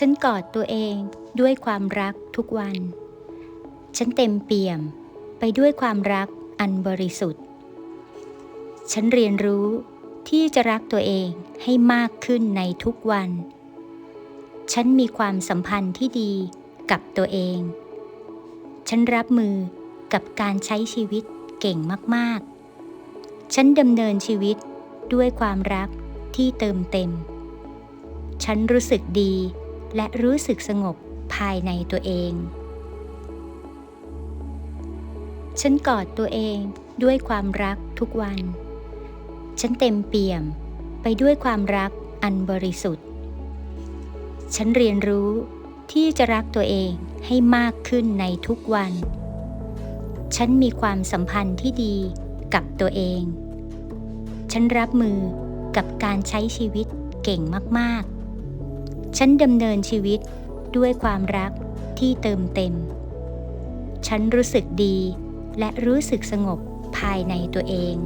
ฉันกอดตัวเองด้วยความรักทุกวัน ฉันเต็มเปี่ยมไปด้วยความรักอันบริสุทธิ์ ฉันเรียนรู้ที่จะรักตัวเองให้มากขึ้นในทุกวัน ฉันมีความสัมพันธ์ที่ดีกับตัวเอง ฉันรับมือกับการใช้ชีวิตเก่งมากๆ ฉันดำเนินชีวิตด้วยความรักที่เติมเต็ม ฉันรู้สึกดี และรู้สึกสงบภายในตัวเอง ฉันกอดตัวเองด้วยความรักทุกวัน ฉันเต็มเปี่ยมไปด้วยความรักอันบริสุทธิ์ ฉันเรียนรู้ที่จะรักตัวเองให้มากขึ้นในทุกวัน ฉันมีความสัมพันธ์ที่ดีกับตัวเอง ฉันรับมือกับการใช้ชีวิตเก่งมาก ๆ ฉันดำเนินชีวิตด้วยความรักที่เติมเต็ม ฉันรู้สึกดีและรู้สึกสงบภายในตัวเอง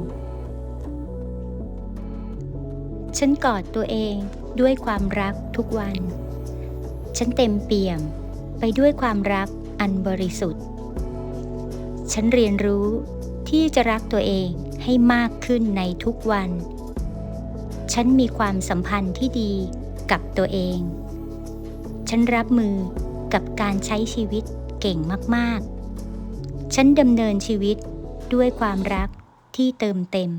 ฉันกอดตัวเองด้วยความรักทุกวัน ฉันเต็มเปี่ยมไปด้วยความรักอันบริสุทธิ์ ฉันเรียนรู้ที่จะรักตัวเองให้มากขึ้นในทุกวัน ฉันมีความสัมพันธ์ที่ดี กับตัวเอง ฉันรับมือกับการใช้ชีวิตเก่งมากๆ ฉันดำเนินชีวิตด้วยความรักที่เติมเต็ม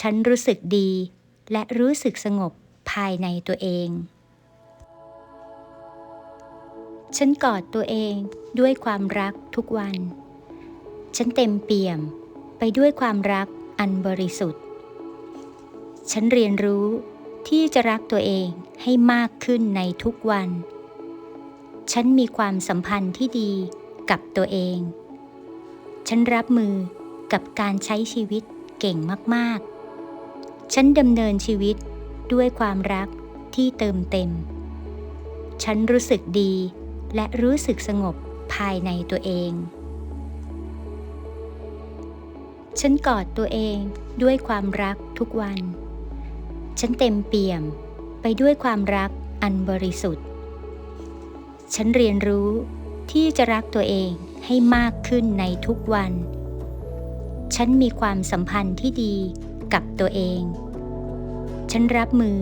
ฉันรู้สึกดีและรู้สึกสงบภายในตัวเอง ฉันกอดตัวเองด้วยความรักทุกวัน ฉันเต็มเปี่ยมไปด้วยความรักอันบริสุทธิ์ ฉันเรียนรู้ ที่จะรักตัวเองให้มากขึ้นในทุกวัน ฉันมีความสัมพันธ์ที่ดีกับตัวเอง ฉันรับมือกับการใช้ชีวิตเก่งมากๆ ฉันดำเนินชีวิตด้วยความรักที่เติมเต็ม ฉันรู้สึกดีและรู้สึกสงบภายในตัวเอง ฉันกอดตัวเองด้วยความรักทุกวัน ฉันเต็มเปี่ยมไปด้วยความรักอันบริสุทธิ์ ฉันเรียนรู้ที่จะรักตัวเองให้มากขึ้นในทุกวัน ฉันมีความสัมพันธ์ที่ดีกับตัวเอง ฉันรับมือ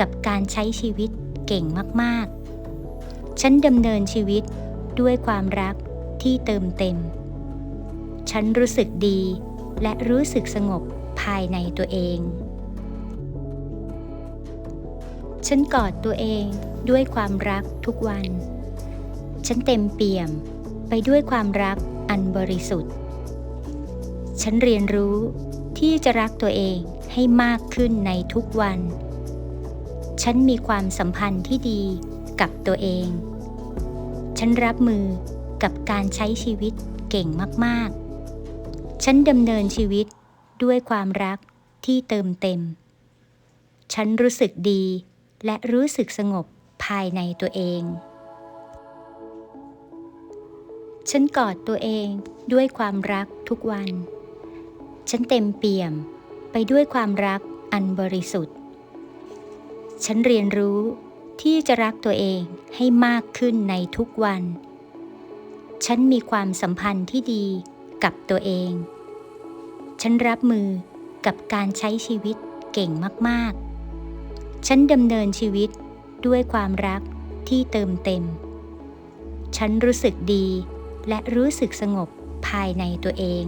กับการใช้ชีวิตเก่งมากๆ ฉันดำเนินชีวิตด้วยความรักที่เติมเต็ม ฉันรู้สึกดีและรู้สึกสงบภายในตัวเอง ฉันกอดตัวเองด้วยความรักทุกวัน ฉันเต็มเปี่ยมไปด้วยความรักอันบริสุทธิ์ ฉันเรียนรู้ที่จะรักตัวเองให้มากขึ้นในทุกวัน ฉันมีความสัมพันธ์ที่ดีกับตัวเอง ฉันรับมือกับการใช้ชีวิตเก่งมาก ๆ ฉันดำเนินชีวิตด้วยความรักที่เติมเต็ม ฉันรู้สึกดี และรู้สึกสงบภายในตัวเอง ฉันกอดตัวเองด้วยความรักทุกวัน ฉันเต็มเปี่ยมไปด้วยความรักอันบริสุทธิ์ ฉันเรียนรู้ที่จะรักตัวเองให้มากขึ้นในทุกวัน ฉันมีความสัมพันธ์ที่ดีกับตัวเอง ฉันรับมือกับการใช้ชีวิตเก่งมาก ๆ ฉันดำเนินชีวิตด้วยความรักที่เติมเต็ม ฉันรู้สึกดีและรู้สึกสงบภายในตัวเอง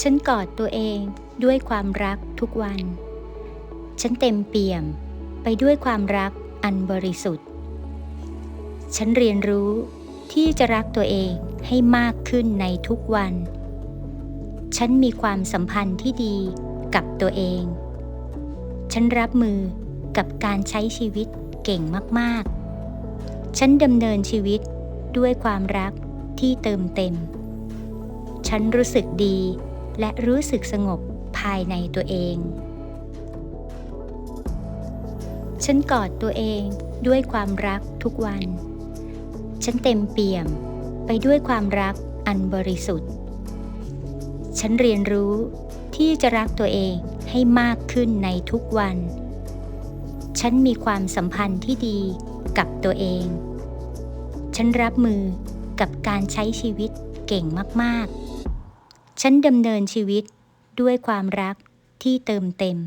ฉันกอดตัวเองด้วยความรักทุกวัน ฉันเต็มเปี่ยมไปด้วยความรักอันบริสุทธิ์ ฉันเรียนรู้ที่จะรักตัวเองให้มากขึ้นในทุกวัน ฉันมีความสัมพันธ์ที่ดี กับตัวเอง ฉันรับมือกับการใช้ชีวิตเก่งมากๆ ฉันดำเนินชีวิตด้วยความรักที่เติมเต็ม ฉันรู้สึกดีและรู้สึกสงบภายในตัวเอง ฉันกอดตัวเองด้วยความรักทุกวัน ฉันเต็มเปี่ยมไปด้วยความรักอันบริสุทธิ์ ฉันเรียนรู้ ที่จะรักตัวเองให้มากขึ้นในทุกวัน ฉันมีความสัมพันธ์ที่ดีกับตัวเอง ฉันรับมือกับการใช้ชีวิตเก่งมากๆ ฉันดำเนินชีวิตด้วยความรักที่เติมเต็ม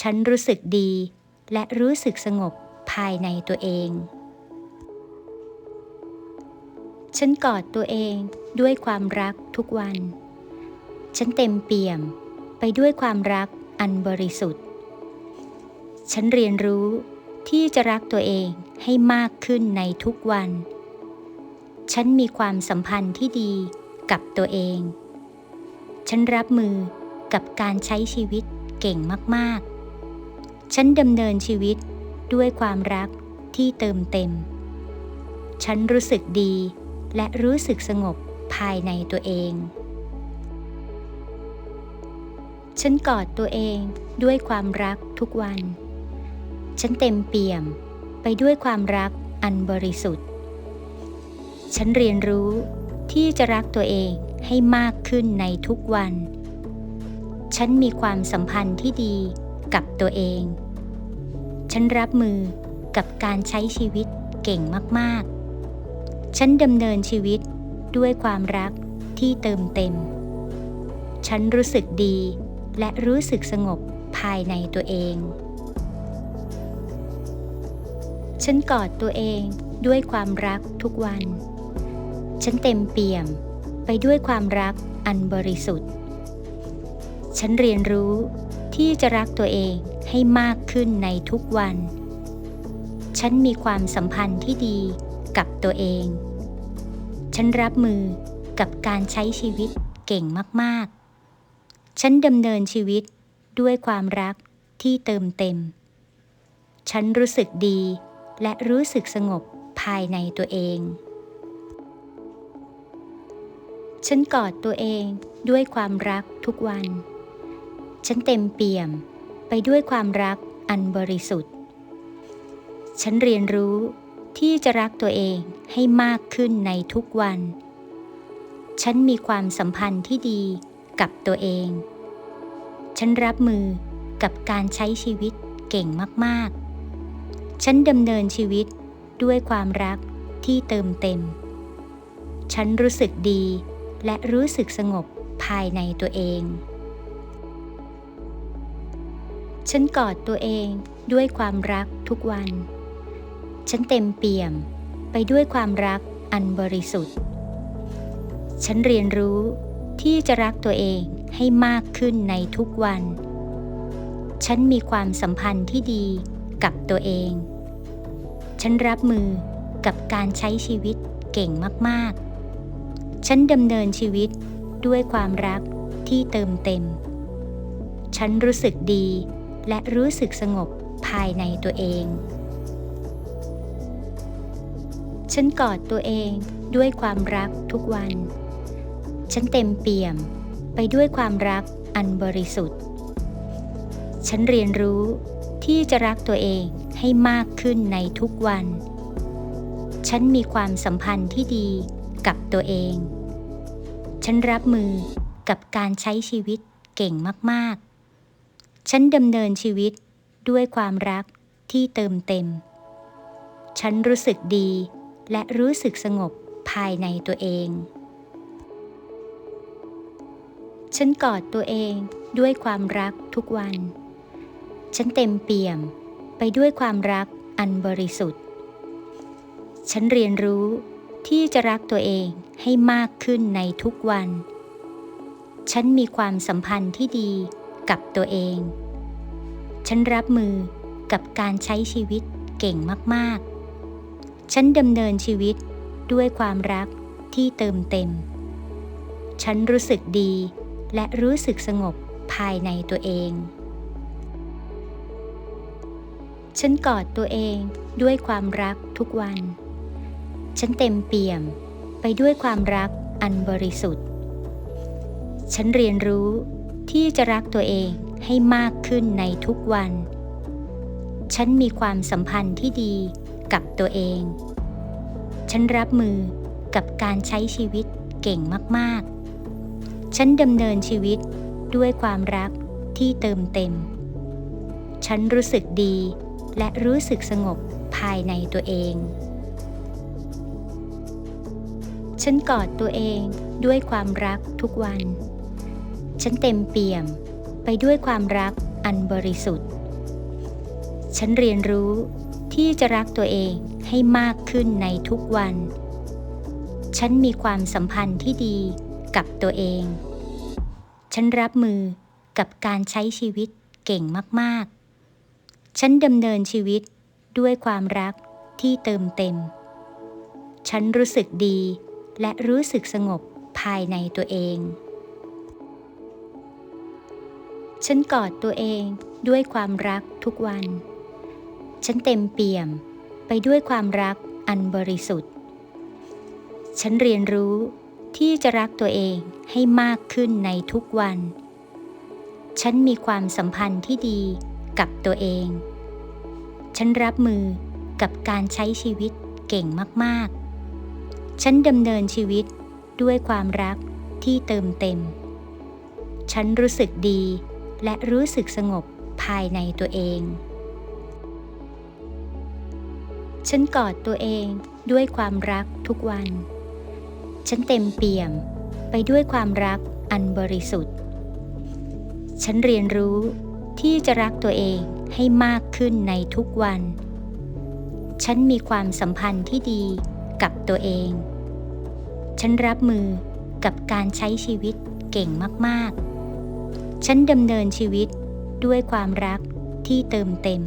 ฉันรู้สึกดีและรู้สึกสงบภายในตัวเอง ฉันกอดตัวเองด้วยความรักทุกวัน ฉันเต็มเปี่ยมไปด้วยความรักอันบริสุทธิ์ ฉันเรียนรู้ที่จะรักตัวเองให้มากขึ้นในทุกวัน ฉันมีความสัมพันธ์ที่ดีกับตัวเอง ฉันรับมือกับการใช้ชีวิตเก่งมากๆ ฉันดำเนินชีวิตด้วยความรักที่เติมเต็ม ฉันรู้สึกดีและรู้สึกสงบภายในตัวเอง ฉันกอดตัวเองด้วยความรักทุกวัน ฉันเต็มเปี่ยมไปด้วยความรักอันบริสุทธิ์ ฉันเรียนรู้ที่จะรักตัวเองให้มากขึ้นในทุกวัน ฉันมีความสัมพันธ์ที่ดีกับตัวเอง ฉันรับมือกับการใช้ชีวิตเก่งมากๆ ฉันดำเนินชีวิตด้วยความรักที่เติมเต็ม ฉันรู้สึกดี และรู้สึกสงบภายในตัวเอง ฉันกอดตัวเองด้วยความรักทุกวัน ฉันเต็มเปี่ยมไปด้วยความรักอันบริสุทธิ์ ฉันเรียนรู้ที่จะรักตัวเองให้มากขึ้นในทุกวัน ฉันมีความสัมพันธ์ที่ดีกับตัวเอง ฉันรับมือกับการใช้ชีวิตเก่งมาก ๆ ฉันดำเนินชีวิตด้วยความรักที่เติมเต็ม ฉันรู้สึกดีและรู้สึกสงบภายในตัวเอง ฉันกอดตัวเองด้วยความรักทุกวัน ฉันเต็มเปี่ยมไปด้วยความรักอันบริสุทธิ์ ฉันเรียนรู้ที่จะรักตัวเองให้มากขึ้นในทุกวัน ฉันมีความสัมพันธ์ที่ดี กับตัวเอง ฉันรับมือกับการใช้ชีวิตเก่งมากๆ ฉันดำเนินชีวิตด้วยความรักที่เติมเต็ม ฉันรู้สึกดีและรู้สึกสงบภายในตัวเอง ฉันกอดตัวเองด้วยความรักทุกวัน ฉันเต็มเปี่ยมไปด้วยความรักอันบริสุทธิ์ ฉันเรียนรู้ ที่จะรักตัวเองให้มากขึ้นในทุกวัน ฉันมีความสัมพันธ์ที่ดีกับตัวเอง ฉันรับมือกับการใช้ชีวิตเก่งมากๆ ฉันดำเนินชีวิตด้วยความรักที่เติมเต็ม ฉันรู้สึกดีและรู้สึกสงบภายในตัวเอง ฉันกอดตัวเองด้วยความรักทุกวัน ฉันเต็มเปี่ยม ไปด้วยความรักอันบริสุทธิ์ ฉันเรียนรู้ที่จะรักตัวเองให้มากขึ้นในทุกวัน ฉันมีความสัมพันธ์ที่ดีกับตัวเอง ฉันรับมือกับการใช้ชีวิตเก่งมาก ๆ ฉันดำเนินชีวิตด้วยความรักที่เติมเต็ม ฉันรู้สึกดีและรู้สึกสงบภายในตัวเอง ฉันกอดตัวเองด้วยความรักทุกวัน ฉันเต็มเปี่ยมไปด้วยความรักอันบริสุทธิ์ ฉันเรียนรู้ที่จะรักตัวเองให้มากขึ้นในทุกวัน ฉันมีความสัมพันธ์ที่ดีกับตัวเอง ฉันรับมือกับการใช้ชีวิตเก่งมากๆ ฉันดำเนินชีวิตด้วยความรักที่เติมเต็ม ฉันรู้สึกดี และรู้สึกสงบภายในตัวเอง ฉันกอดตัวเองด้วยความรักทุกวัน ฉันเต็มเปี่ยมไปด้วยความรักอันบริสุทธิ์ ฉันเรียนรู้ที่จะรักตัวเองให้มากขึ้นในทุกวัน ฉันมีความสัมพันธ์ที่ดีกับตัวเอง ฉันรับมือกับการใช้ชีวิตเก่งมาก ๆ ฉันดำเนินชีวิตด้วยความรักที่เติมเต็มฉฉันรู้สึกดีและรู้สึกสงบภายในตัวเอง ฉันกอดตัวเองด้วยความรักทุกวัน ฉันเต็มเปี่ยมไปด้วยความรักอันบริสุทธิ์ ฉันเรียนรู้ที่จะรักตัวเองให้มากขึ้นในทุกวัน ฉันมีความสัมพันธ์ที่ดี กับตัวเอง ฉันรับมือกับการใช้ชีวิตเก่งมาก ๆ ฉันดำเนินชีวิตด้วยความรักที่เติมเต็ม ฉันรู้สึกดีและรู้สึกสงบภายในตัวเอง ฉันกอดตัวเองด้วยความรักทุกวัน ฉันเต็มเปี่ยมไปด้วยความรักอันบริสุทธิ์ ฉันเรียนรู้ ที่จะรักตัวเองให้มากขึ้นในทุกวัน ฉันมีความสัมพันธ์ที่ดีกับตัวเอง ฉันรับมือกับการใช้ชีวิตเก่งมากๆ ฉันดำเนินชีวิตด้วยความรักที่เติมเต็ม ฉันรู้สึกดีและรู้สึกสงบภายในตัวเอง ฉันกอดตัวเองด้วยความรักทุกวัน ฉันเต็มเปี่ยมไปด้วยความรักอันบริสุทธิ์ ฉันเรียนรู้ที่จะรักตัวเองให้มากขึ้นในทุกวัน ฉันมีความสัมพันธ์ที่ดีกับตัวเอง ฉันรับมือกับการใช้ชีวิตเก่งมากๆ ฉันดำเนินชีวิตด้วยความรักที่เติมเต็ม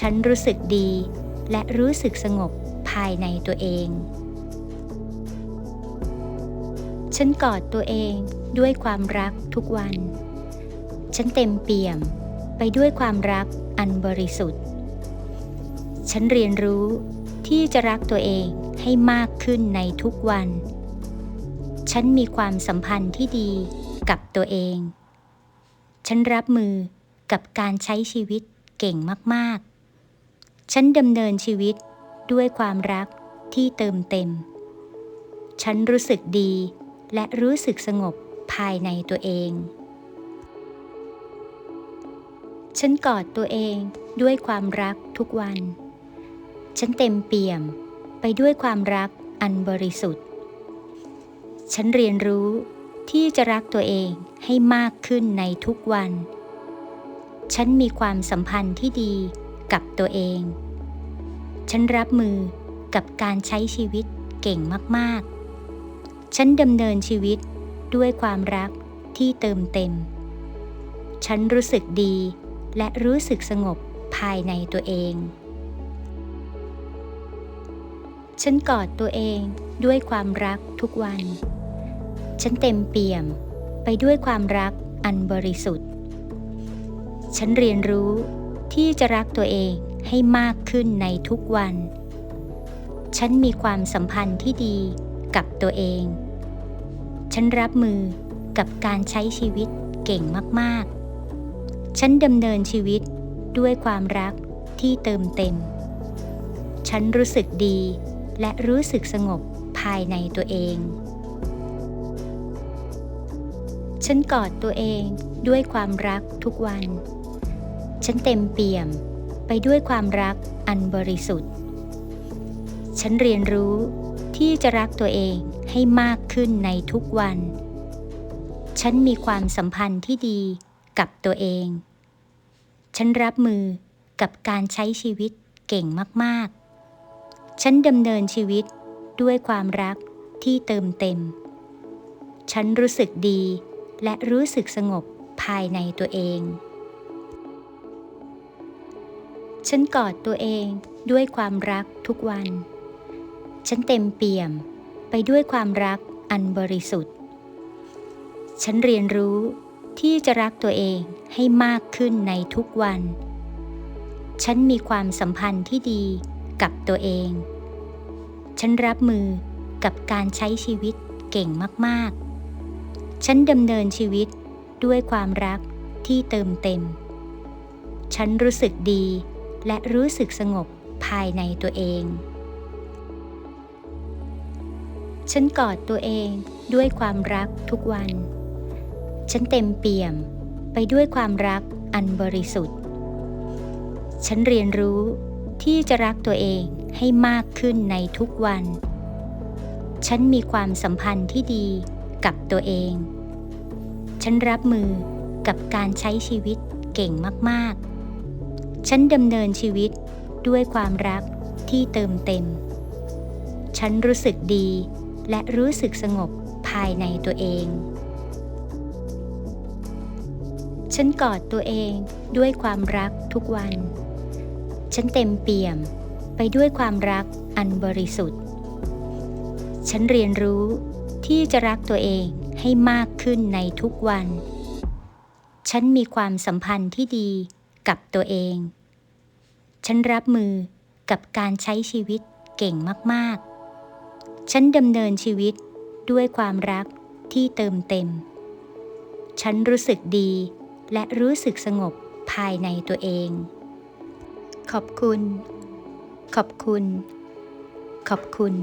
ฉันรู้สึกดีและรู้สึกสงบภายในตัวเอง ฉันกอดตัวเองด้วยความรักทุกวัน ฉันเต็มเปี่ยมไปด้วยความรักอันบริสุทธิ์ ฉันเรียนรู้ที่จะรักตัวเองให้มากขึ้นในทุกวัน ฉันมีความสัมพันธ์ที่ดีกับตัวเอง ฉันรับมือกับการใช้ชีวิตเก่งมาก ๆ ฉันดำเนินชีวิตด้วยความรักที่เติมเต็ม ฉันรู้สึกดี และรู้สึกสงบภายในตัวเอง ฉันกอดตัวเองด้วยความรักทุกวัน ฉันเต็มเปี่ยมไปด้วยความรักอันบริสุทธิ์ ฉันเรียนรู้ที่จะรักตัวเองให้มากขึ้นในทุกวัน ฉันมีความสัมพันธ์ที่ดีกับตัวเอง ฉันรับมือกับการใช้ชีวิตเก่งมาก ฉันดำเนินชีวิตด้วยความรักที่เติมเต็ม ฉันรู้สึกดีและรู้สึกสงบภายในตัวเอง ฉันกอดตัวเองด้วยความรักทุกวัน ฉันเต็มเปี่ยมไปด้วยความรักอันบริสุทธิ์ ฉันเรียนรู้ที่จะรักตัวเองให้มากขึ้นในทุกวัน ฉันมีความสัมพันธ์ที่ดี กับตัวเอง ฉันรับมือกับการใช้ชีวิตเก่งมากๆ ฉันดำเนินชีวิตด้วยความรักที่เติมเต็ม ฉันรู้สึกดีและรู้สึกสงบภายในตัวเอง ฉันกอดตัวเองด้วยความรักทุกวัน ฉันเต็มเปี่ยมไปด้วยความรักอันบริสุทธิ์ ฉันเรียนรู้ ที่จะรักตัวเองให้มากขึ้นในทุกวัน ฉันมีความสัมพันธ์ที่ดีกับตัวเอง ฉันรับมือกับการใช้ชีวิตเก่งมาก ๆ ฉันดำเนินชีวิตด้วยความรักที่เติมเต็ม ฉันรู้สึกดีและรู้สึกสงบภายในตัวเอง ฉันกอดตัวเองด้วยความรักทุกวัน ฉันเต็มเปี่ยมไปด้วยความรักอันบริสุทธิ์ ฉันเรียนรู้ที่จะรักตัวเองให้มากขึ้นในทุกวัน ฉันมีความสัมพันธ์ที่ดีกับตัวเอง ฉันรับมือกับการใช้ชีวิตเก่งมากๆ ฉันดำเนินชีวิตด้วยความรักที่เติมเต็ม ฉันรู้สึกดีและรู้สึกสงบภายในตัวเอง ฉันกอดตัวเองด้วยความรักทุกวัน ฉันเต็มเปี่ยมไปด้วยความรักอันบริสุทธิ์ ฉันเรียนรู้ที่จะรักตัวเองให้มากขึ้นในทุกวัน ฉันมีความสัมพันธ์ที่ดีกับตัวเอง ฉันรับมือกับการใช้ชีวิตเก่งมากๆ ฉันดำเนินชีวิตด้วยความรักที่เติมเต็ม ฉันรู้สึกดี และรู้สึกสงบภายในตัวเอง ฉันกอดตัวเองด้วยความรักทุกวัน ฉันเต็มเปี่ยมไปด้วยความรักอันบริสุทธิ์ ฉันเรียนรู้ที่จะรักตัวเองให้มากขึ้นในทุกวัน ฉันมีความสัมพันธ์ที่ดีกับตัวเอง ฉันรับมือกับการใช้ชีวิตเก่งมาก ๆ ฉันดำเนินชีวิตด้วยความรักที่เติมเต็ม ฉันรู้สึกดีและรู้สึกสงบภายในตัวเอง ขอบคุณ ขอบคุณ ขอบคุณ